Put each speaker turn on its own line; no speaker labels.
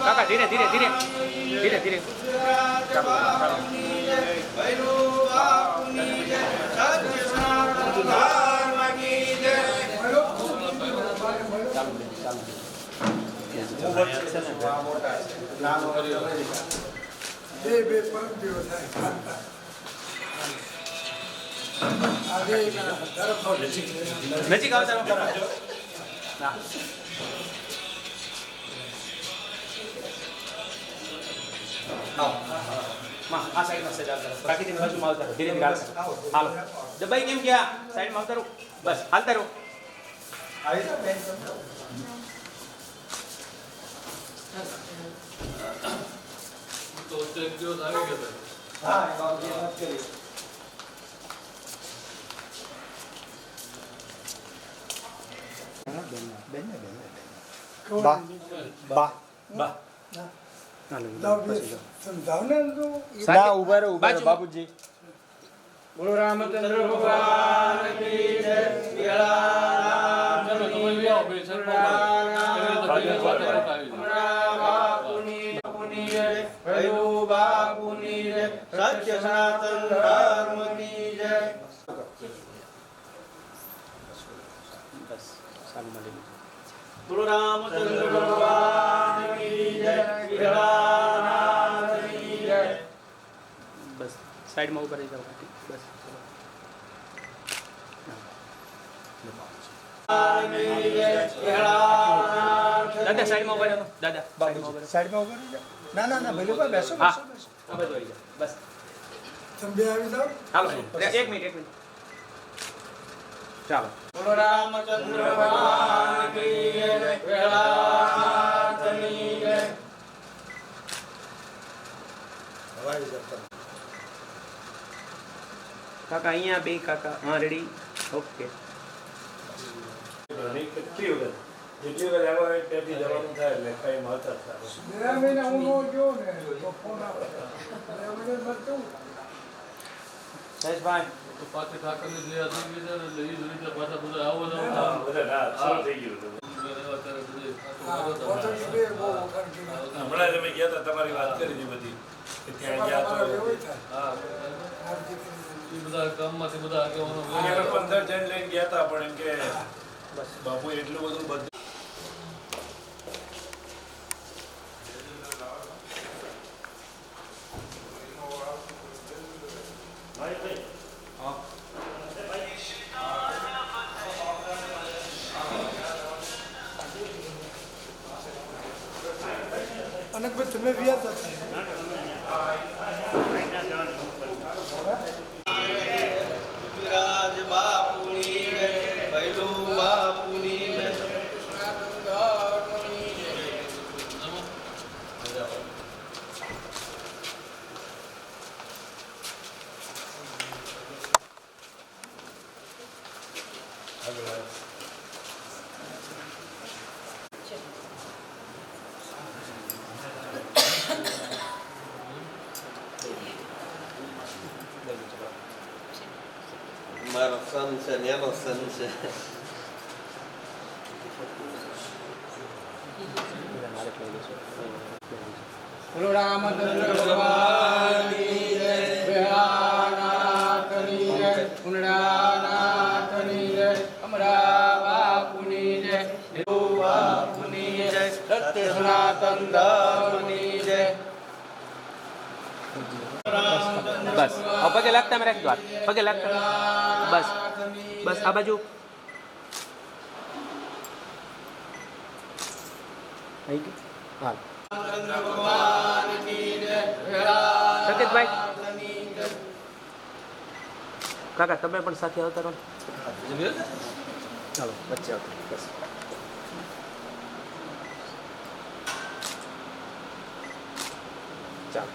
કાકા ધીરે ધીરે ધીરે. ધીરે ધીરે. ચાલો ચાલો
બે બે પરમ દિવસ થાય.
નજીક આવતા ના. આ સાઈડમાં સજા કરો પ્રાકૃતિક બાજુમાં આવતા ધીરે ધીરે હાલતા હાલો. દબાઈ કેમ ગયા? સાઈડમાં આવતા રહો બસ હાલતા રહો
બા તો
રહો ઊભા રહો
બાજુમાં.
બાપુજી
બોલો રામચંદ્ર ભગવાન કી જય
સત્ય સનાતન ધર્મ કી જય
બસ
બોલો રામચંદ્ર ભગવાન કી જય વિહળાનાથ કી જય
બસ સાઈડમાં ઊભા રહી જાઓ બસ દાદા સાઈડમાં ઊભા રહો દાદા સાઈડમાં
ઊભા ના ના ના ભલે ભાઈ બેસો બેસો બેસો
બસ હાલો એક મિનિટ એક મિનિટ ચાલો
બોલો રામચંદ્ર ભગવાન કી જય વિહળાનાથ કી જય
કાકા અહીંયા બે કાકા હા રેડી ઓકે
કેટલી વખત જેટલી વખત આવ્યા હોય ત્યાંથી જવાનું થાય એટલે કઈ મળતા જ થાય.
બે મહિના હું નો ગયો ને તો ફોન આવે બે મહિના બાદ કેવું
જયેશભાઈ
જે રીતે
ગયું હતું. તમારી વાત કરી બધી ત્યાં ગયા તો
બધા ગામમાંથી બધા
પંદર જણ લઈને ગયા હતા, પણ એમ કે બાપુ એટલું બધું બધું
અને પછી તમે વ્યાજ હતા
મારો સન છે ને એનો સન છે
બોલો રામચંદ્ર ભગવાનની જય વિહળાનાથની જય પુનડાનાથની જય અમરા બાપુની જય દેવ બાપુની જય સત્ય સનાતન ધર્મની જય બસ હવે પગે લાગતા મેં રાખી દો હાથ. પગે લાગતા બસ બસ આ બાજુ અહીં ગયું? હાલ સતીશભાઈ કાકા તમે પણ સાથે આવતા રહો ને. ચાલો વચ્ચે આવતો બસ ચાલો